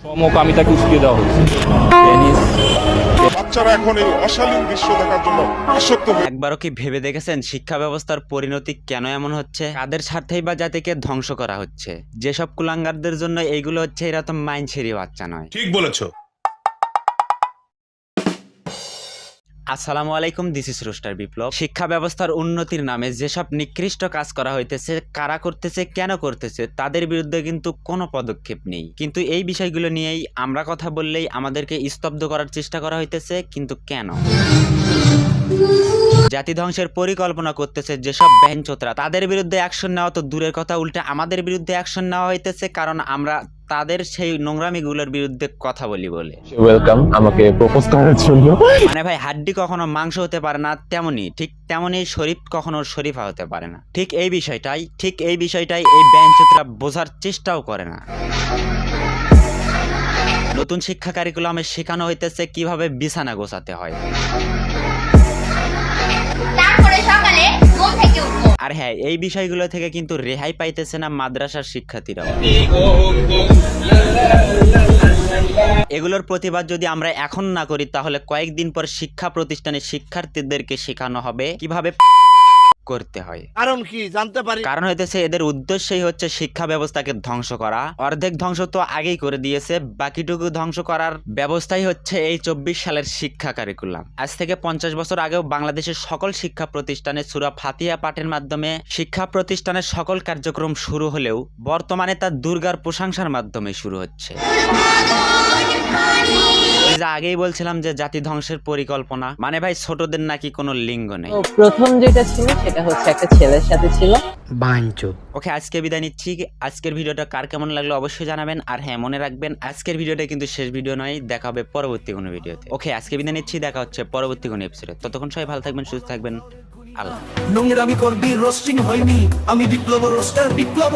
সমকামিতাকে উস্কে দেওয়া হচ্ছে টেনিস বাচ্চারা এখন এই অশালীন দৃশ্য দেখার জন্য আসক্ত হয়ে একবারও কি ভেবে দেখেছেন শিক্ষা ব্যবস্থার পরিণতি কেন এমন হচ্ছে? তাদের স্বার্থেই বা জাতিকে ধ্বংস করা হচ্ছে? যেসব কুলাঙ্গারদের জন্য এইগুলো হচ্ছে এরা তো মাইন ছেড়ে বাচ্চা নয়। ঠিক বলেছ। আসসালামু আলাইকুম দিস ইস রোস্টার বিপ্লব শিক্ষা ব্যবস্থার উন্নতির নামে যেসব নিকৃষ্ট কাজ করা হইতেছে, কারা করতেছে, কেন করতেছে, তাদের বিরুদ্ধে কিন্তু কোনো পদক্ষেপ নেই। কিন্তু এই বিষয়গুলো নিয়েই আমরা কথা বললেই আমাদেরকে স্তব্ধ করার চেষ্টা করা হইতেছে, কিন্তু কেন? জাতি ধ্বংসের পরিকল্পনা করতেছে যেসব ব্যাঞ্চোতরা তাদের বিরুদ্ধে অ্যাকশন নেওয়া তো দূরের কথা, উল্টে আমাদের বিরুদ্ধে অ্যাকশন নেওয়া হইতেছে, কারণ আমরা তাদের সেই নোংরামিগুলোর বিরুদ্ধে কথা বলি বলে। ওয়েলকাম আমাকে প্রপোজ করার জন্য। মানে ভাই হাড্ডি কখনো মাংস হতে পারে না তেমনি ঠিক তেমনি শরীফ কখনো শরীফা হতে পারে না। ঠিক এই বিষয়টাই ঠিক এই বিষয়টাই এই ব্যাঞ্চুতরা বোঝার চেষ্টাও করে না। নতুন শিক্ষা কারিকুলামে শেখানো হইতেছে কীভাবে বিছানা গোছাতে হয়। তারপরে সকালে আর হ্যাঁ এই বিষয়গুলো থেকে কিন্তু রেহাই পাইতেছে না মাদ্রাসার শিক্ষার্থীরা এগুলোর প্রতিবাদ যদি আমরা এখন না করি, তাহলে কয়েকদিন পর শিক্ষা প্রতিষ্ঠানে শিক্ষার্থীদেরকে শেখানো হবে। কীভাবে করতে হয়। কারণ কি? জানতে পারি। কারণ হইতেছে এদের উদ্দেশ্যই হচ্ছে শিক্ষা ব্যবস্থাকে ধ্বংস করা। অর্ধেক ধ্বংস তো আগেই করে দিয়েছে বাকিটুকু ধ্বংস করার ব্যবস্থাই হচ্ছে এই চব্বিশ সালের শিক্ষা কারিকুলাম আজ থেকে পঞ্চাশ বছর আগেও বাংলাদেশের সকল শিক্ষা প্রতিষ্ঠানে সুরা ফাতিয়া পাঠের মাধ্যমে শিক্ষা প্রতিষ্ঠানের সকল কার্যক্রম শুরু হলেও বর্তমানে তা দুর্গার প্রশংসার মাধ্যমে শুরু হচ্ছে। আগেই বলছিলাম যে জাতি ধ্বংসের পরিকল্পনা। মানে ভাই ছোটদের নাকি কোনো লিঙ্গ নেই। প্রথম যেটা ছিল সেটা হচ্ছে একটা ছেলের সাথে ছিল। ওকে আজকে বিদায় নিচ্ছি। আজকের ভিডিওটা কার কেমন লাগল অবশ্যই জানাবেন। আর হ্যাঁ মনে রাখবেন আজকের ভিডিওটা কিন্তু শেষ ভিডিও নয় দেখা হবে পরবর্তী কোনো ভিডিওতে। ওকে আজকে বিদায় নিচ্ছি দেখা হচ্ছে পরবর্তী কোনো এপিসোডে ততক্ষণ সবাই ভালো থাকবেন সুস্থ থাকবেন। আল্লাহ নোংরামি করবি রোস্টিং হয়নি। আমি বিপ্লব রোস্টার বিপ্লব।